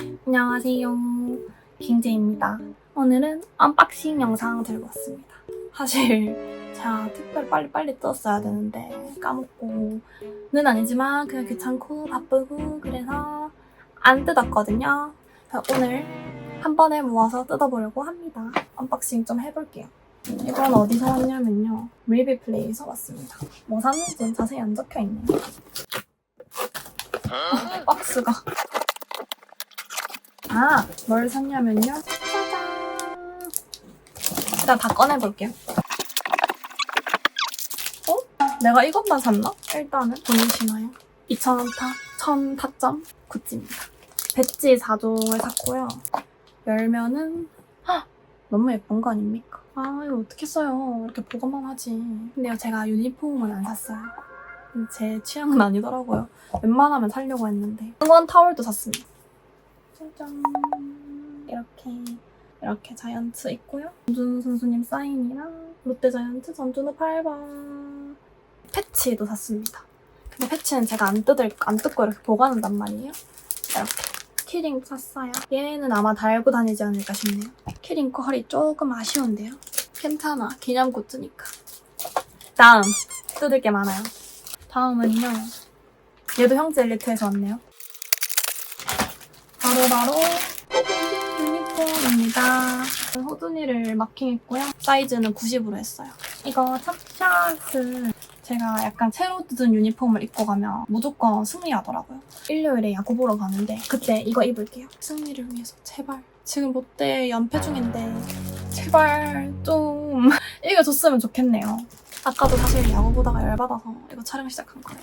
안녕하세요. 킹제입니다. 오늘은 언박싱 영상 들고 왔습니다. 사실 제가 특별 빨리빨리 떴어야 되는데 까먹고는 아니지만 그냥 귀찮고 바쁘고 그래서 안 뜯었거든요. 오늘 한 번에 모아서 뜯어보려고 합니다. 언박싱 좀 해볼게요. 이건 어디서 왔냐면요. 리비플레이에서 왔습니다. 뭐 샀는지는 자세히 안 적혀있네요. 아, 박스가. 아, 뭘 샀냐면요. 짜잔. 일단 다 꺼내볼게요. 어? 내가 이것만 샀나? 일단은 보이시나요? 2,000원 타, 1,000 타점 굿즈입니다. 배지 4종을 샀고요. 열면은 헉! 너무 예쁜 거 아닙니까? 아 이거 어떻게 써요? 이렇게 보고만 하지. 근데요 제가 유니폼은 안 샀어요. 제 취향은 아니더라고요. 웬만하면 살려고 했는데 응원 타월도 샀습니다. 짜잔 이렇게 이렇게 자이언트 있고요. 전준우 선수님 사인이랑 롯데 자이언트 전준우 8번 패치도 샀습니다. 근데 패치는 제가 안 뜯을 안 뜯고 이렇게 보관한단 말이에요. 이렇게 키링 샀어요. 얘는 아마 달고 다니지 않을까 싶네요. 키링 컬이 조금 아쉬운데요. 괜찮아. 기념 굿즈니까. 다음. 뜯을 게 많아요. 다음은요. 얘도 형제 엘리트에서 왔네요. 바로바로 호두니 유니폼입니다. 호두니를 마킹했고요. 사이즈는 90으로 했어요. 이거 탑샷은 제가 약간 새로 뜯은 유니폼을 입고 가면 무조건 승리하더라고요. 일요일에 야구 보러 가는데 그때 이거 입을게요. 승리를 위해서 제발. 지금 롯데 연패 중인데 제발 좀 이겨줬으면 좋겠네요. 아까도 사실 야구 보다가 열받아서 이거 촬영 시작한 거예요.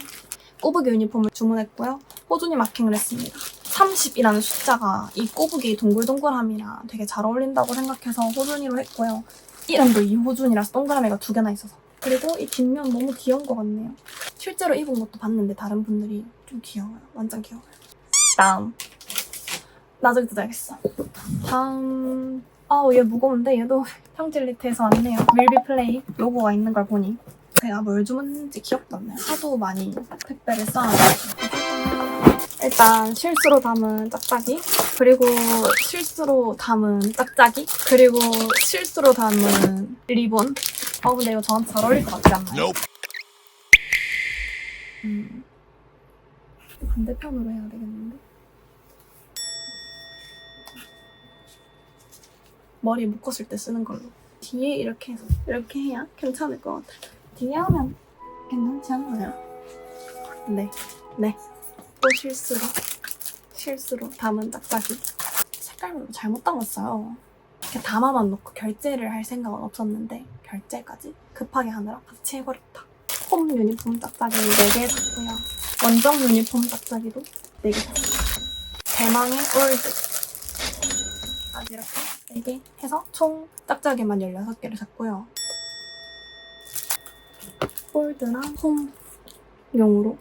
꼬부기 유니폼을 주문했고요. 호준이 마킹을 했습니다. 30이라는 숫자가 이 꼬부기 동글동글함이랑 되게 잘 어울린다고 생각해서 호준이로 했고요. 이름도 이호준이라서 동그라미가 두 개나 있어서. 그리고 이 뒷면 너무 귀여운 것 같네요. 실제로 입은 것도 봤는데 다른 분들이 좀 귀여워요. 완전 귀여워요. 다음. 나중에 뜯어야겠어. 다음. 아우 얘 무거운데 얘도 형질리트에서 왔네요. 밀비 플레이 로고가 있는 걸 보니 제가 뭘 주문했는지 기억도 안 나요. 하도 많이 택배를 쌓아가지고. 일단 실수로 담은 짝짝이 그리고 실수로 담은 짝짝이 그리고 실수로 담은 리본 아 근데 이거 저한테 잘 어울릴 것 같지 않나요? 음. 반대편으로 해야 되겠는데 머리 묶었을 때 쓰는 걸로 뒤에 이렇게 해서 이렇게 해야 괜찮을 것 같아요 뒤에 하면 괜찮지 않나요? 네, 네. 또 실수로 실수로 담은 짝짝이. 색깔별로 잘못 담았어요. 이렇게 담아만 놓고 결제를 할 생각은 없었는데 결제까지 급하게 하느라 같이 해버렸다. 홈 유니폼 짝짝이 4개 샀고요. 원정 유니폼 짝짝이도 4개 샀어요. 대망의 골드. 아직 이렇게 4개 해서 총 짝짝이만 16개를 샀고요. 골드랑 홈용으로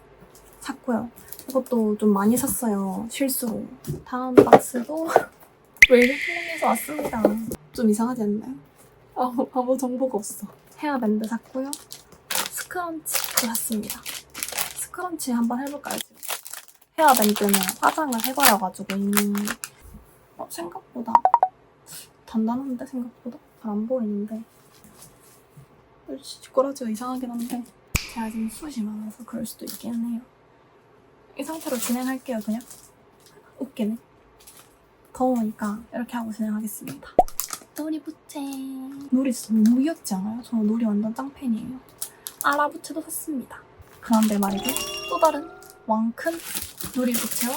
샀고요 이것도 좀 많이 샀어요. 실수로. 다음 박스도 웰빙플레이에서 왔습니다. 좀 이상하지 않나요? 아무, 아무 정보가 없어. 헤어밴드 샀고요. 스크런치도 샀습니다. 스크런치 한번 해볼까요? 지금? 헤어밴드는 화장을 해버려가지고 이미 어, 생각보다 단단한데 생각보다 잘 안 보이는데 뒷꼬라지가 이상하긴 한데 제가 지금 숱이 많아서 그럴 수도 있긴 해요. 이 상태로 진행할게요, 그냥. 웃기네. 더우니까 이렇게 하고 진행하겠습니다. 놀이 부채. 놀이 진짜 너무 귀엽지 않아요? 저 놀이 완전 짱팬이에요. 아라 부채도 샀습니다. 그런데 말이죠. 또 다른 왕큰 놀이 부채와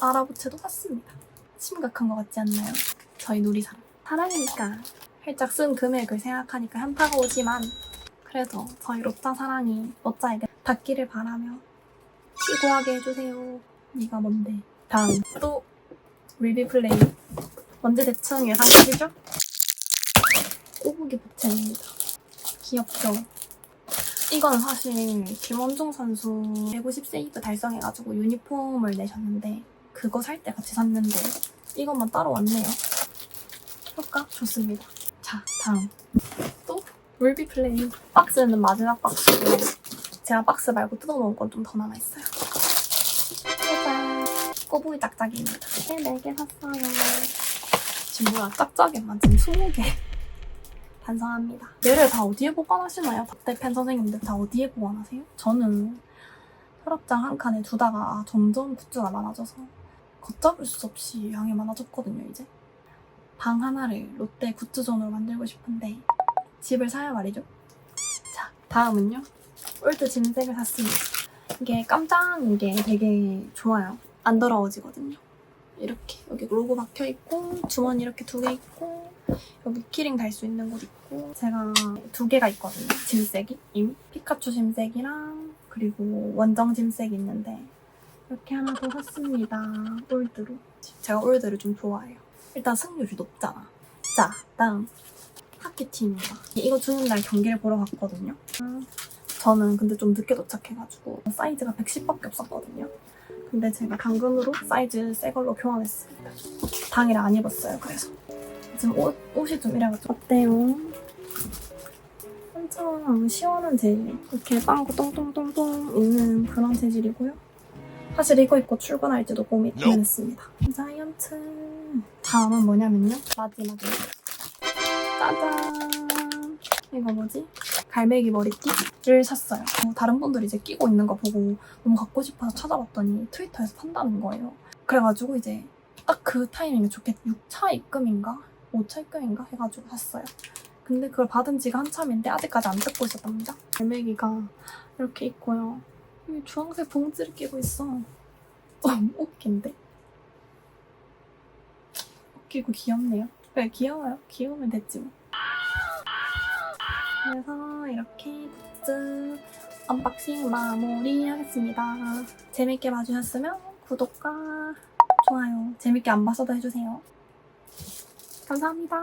아라 부채도 샀습니다. 심각한 것 같지 않나요? 저희 놀이사랑. 사랑이니까 살짝 쓴 금액을 생각하니까 현타가 오지만 그래도 저희 로짜 사랑이 로짜에게 닿기를 바라며 시구하게 해주세요. 네가 뭔데? 다음 또 리뷰 플레이. 뭔지 대충 예상되시죠? 꼬부기 부채입니다. 귀엽죠? 이건 사실 김원중 선수 150 세이브 달성해가지고 유니폼을 내셨는데 그거 살 때 같이 샀는데 이것만 따로 왔네요. 효과 좋습니다. 자, 다음 또 물비 플레이. 박스는 마지막 박스고요. 제가 박스 말고 뜯어놓은 건 좀 더 남아있어요. 허브의 짝짝이입니다. 이렇게 4개 샀어요. 지금 뭐야, 짝짝이만 지금 20개. 반성합니다. 얘를 다 어디에 보관하시나요? 박대펜 선생님들 다 어디에 보관하세요? 저는 서랍장 한 칸에 두다가 점점 굿즈가 많아져서 걷잡을 수 없이 양이 많아졌거든요, 이제. 방 하나를 롯데 굿즈존으로 만들고 싶은데 집을 사야 말이죠. 자, 다음은요. 올드 짐색을 샀습니다. 이게 깜짝인 게 되게 좋아요. 안 더러워지거든요. 이렇게 여기 로고 박혀 있고 주머니 이렇게 두 개 있고 여기 키링 달 수 있는 곳 있고 제가 두 개가 있거든요. 짐색이 이미 피카츄 짐색이랑 그리고 원정 짐색이 있는데 이렇게 하나 더 샀습니다. 올드로. 제가 올드를 좀 좋아해요. 일단 승률이 높잖아. 자, 다음 하키팀입니다. 이거 주는 날 경기를 보러 갔거든요. 음, 저는 근데 좀 늦게 도착해가지고 사이즈가 110밖에 없었거든요. 근데 제가 당근으로 사이즈 새 걸로 교환했습니다. 당일에 안 입었어요, 그래서. 지금 옷, 옷이 좀 이래가지고. 어때요? 엄청 시원한 재질. 이렇게 빵꾸 똥똥똥똥 있는 그런 재질이고요. 사실 이거 입고 출근할지도 고민, 고민했습니다. 자이언트. 다음은 뭐냐면요. 마지막에. 짜잔. 이거 뭐지? 갈매기 머리띠를 샀어요. 어, 다른 분들이 이제 끼고 있는 거 보고 너무 갖고 싶어서 찾아봤더니 트위터에서 판다는 거예요. 그래가지고 이제 딱 그 타이밍에 좋게 6차 입금인가? 5차 입금인가? 해가지고 샀어요. 근데 그걸 받은 지가 한참인데 아직까지 안 뜯고 있었답니다. 갈매기가 이렇게 있고요. 여기 주황색 봉지를 끼고 있어. 좀 웃긴데? 웃기고 귀엽네요. 그래, 귀여워요. 귀여우면 됐지 뭐. 그래서 이렇게 굿즈 언박싱 마무리하겠습니다. 재밌게 봐주셨으면 구독과 좋아요 재밌게 안 봤어도 해주세요. 감사합니다.